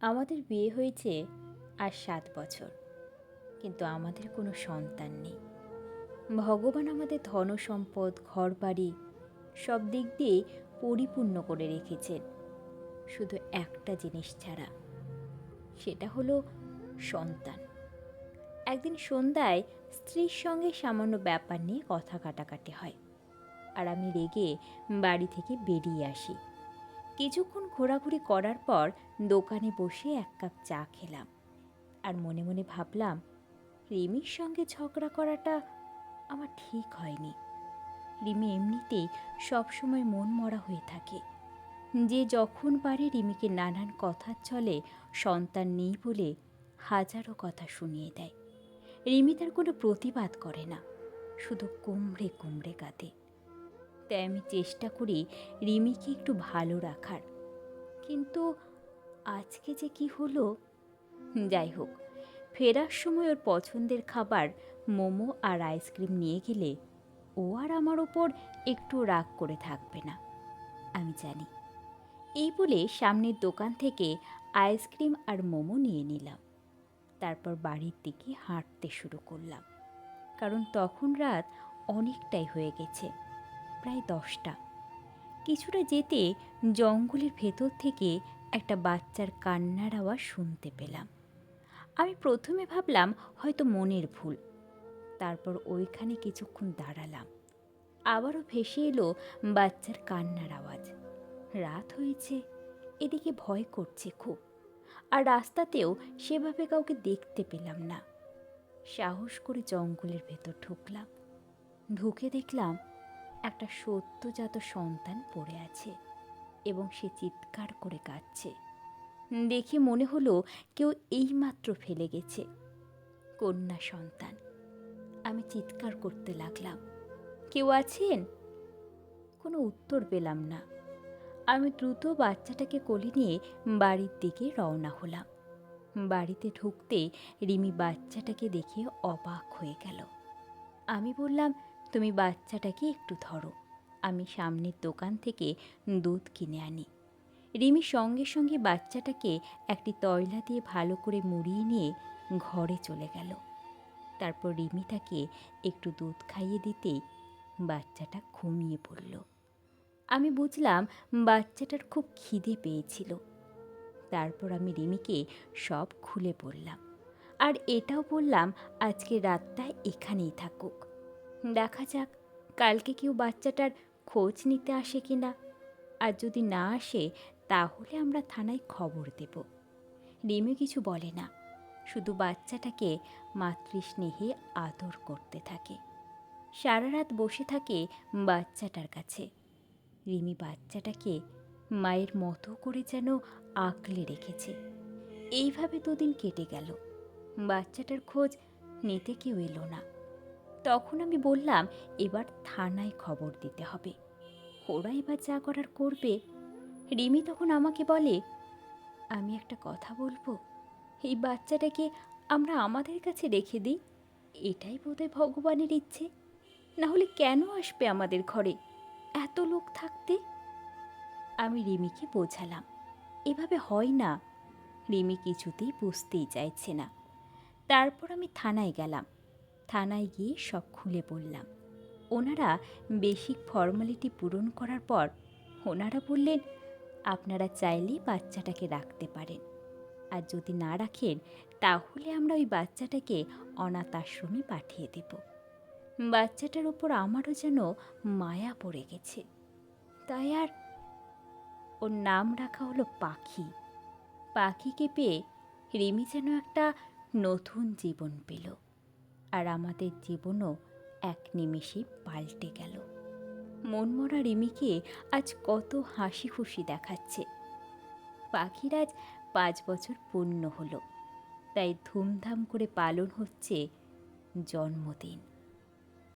আমাদের বিয়ে হয়েছে আর সাত বছর। কিন্তু আমাদের কোনো সন্তান নেই। ভগবান আমাদের ধন, সম্পদ ঘর বাড়ি সব দিক দিয়ে পরিপূর্ণ করে রেখেছেন। শুধু একটা জিনিস ছাড়া। সেটা হলো সন্তান। একদিন সন্ধ্যায় স্ত্রীর সঙ্গে সামান্য ব্যাপার নিয়ে কথা কাটাকাটি হয়। আর আমি রেগে বাড়ি থেকে বেরিয়ে আসি। কিছুক্ষণ ঘোরাঘুরি করার পর দোকানে বসে এক কাপ চা খেলাম আর মনে মনে ভাবলাম, রিমির সঙ্গে ঝগড়া করাটা আমার ঠিক হয়নি। রিমি এমনিতেই সবসময় মন মরা হয়ে থাকে। যে যখন পারে রিমিকে নানান কথার চলে সন্তান নেই বলে হাজারো কথা শুনিয়ে দেয়। রিমি তার কোনো প্রতিবাদ করে না, শুধু কুমড়ে কুমড়ে কাঁদে। তাই আমি চেষ্টা করি রিমিকে একটু ভালো রাখার। কিন্তু আজকে যে কি হলো? যাই হোক, ফেরার সময় ওর পছন্দের খাবার মোমো আর আইসক্রিম নিয়ে গেলে ও আর আমার ওপর একটু রাগ করে থাকবে না, আমি জানি। এই বলে সামনের দোকান থেকে আইসক্রিম আর মোমো নিয়ে নিলাম। তারপর বাড়ির দিকে হাঁটতে শুরু করলাম, কারণ তখন রাত অনেকটাই হয়ে গেছে। প্রায় দশটা। কিছুটা যেতে জঙ্গলের ভেতর থেকে একটা বাচ্চার কান্নার আওয়াজ শুনতে পেলাম। আমি প্রথমে ভাবলাম হয়তো মনের ভুল। তারপর ওইখানে কিছুক্ষণ দাঁড়ালাম। আবারও ভেসে এলো বাচ্চার কান্নার আওয়াজ। রাত হয়েছে, এদিকে ভয় করছে খুব। আর রাস্তাতেও সেভাবে কাউকে দেখতে পেলাম না। সাহস করে জঙ্গলের ভেতর ঢুকলাম। ঢুকে দেখলাম একটা সত্যজাত সন্তান পড়ে আছে এবং সে চিৎকার করে কাঁদছে। দেখে মনে হলো কেউ এইমাত্র ফেলে গেছে। কন্যা সন্তান, আমি চিৎকার করতে লাগলাম। কেউ আছেন? কোনো উত্তর পেলাম না। আমি দ্রুত বাচ্চাটাকে কোলে নিয়ে বাড়ির দিকে রওনা হলাম। বাড়িতে ঢুকতে রিমি বাচ্চাটাকে দেখে অবাক হয়ে গেল। আমি বললাম তুমি বাচ্চাটাকে একটু ধরো। আমি সামনের দোকান থেকে দুধ কিনে আনি। রিমি সঙ্গে সঙ্গে বাচ্চাটাকে একটি তয়লা দিয়ে ভালো করে মুড়িয়ে নিয়ে ঘরে চলে গেল। তারপর রিমি তাকে একটু দুধ খাইয়ে দিতেই বাচ্চাটা ঘুমিয়ে পড়ল। আমি বুঝলাম বাচ্চাটার খুব খিদে পেয়েছিল। তারপর আমি রিমিকে সব খুলে বললাম, আর এটাও বললাম আজকে রাতটা এখানেই থাকুক। দেখা যাক, কালকে কেউ বাচ্চাটার খোঁজ নিতে আসে কি না। আর যদি না আসে, তাহলে আমরা থানায় খবর দেব। রিমি কিছু বলে না, শুধু বাচ্চাটাকে মাতৃস্নেহে আদর করতে থাকে। সারা রাত বসে থাকে বাচ্চাটার কাছে। রিমি বাচ্চাটাকে মায়ের মতো করে যেন আঁকলে রেখেছে। এইভাবে দুদিন কেটে গেল। বাচ্চাটার খোঁজ নিতে কেউ এলো না। তখন আমি বললাম, এবার থানায় খবর দিতে হবে। ওরা এবার যা করার করবে। রিমি তখন আমাকে বলে, আমি একটা কথা বলব? এই বাচ্চাটাকে আমরা আমাদের কাছে রেখে দিই? এটাই বোধহয় ভগবানের ইচ্ছে। না হলে কেন আসবে আমাদের ঘরে? এত লোক থাকতে? আমি রিমিকে বোঝালাম, এভাবে হয় না। রিমি কিছুতেই বুঝতেই চাইছে না। তারপর আমি থানায় গেলাম। থানায় গিয়ে সব খুলে বললাম। ওনারা বেসিক ফর্মালিটি পূরণ করার পর ওনারা বললেন, আপনারা চাইলেই বাচ্চাটাকে রাখতে পারেন। আর যদি না রাখেন, তাহলে আমরা ওই বাচ্চাটাকে অনাথ আশ্রমে পাঠিয়ে দেব। বাচ্চাটার ওপর আমারও যেন মায়া পড়ে গেছে। তাই আর ওর নাম রাখা হলো পাখি। পাখিকে পেয়ে রিমি যেন একটা নতুন জীবন পেল। আর আমাদের জীবনও এক নিমেষে পাল্টে গেল। মনমরা রিমিকে আজ কত হাসি খুশি দেখাচ্ছে। পাখির আজ পাঁচ বছর পূর্ণ হলো, তাই ধুমধাম করে পালন হচ্ছে জন্মদিন।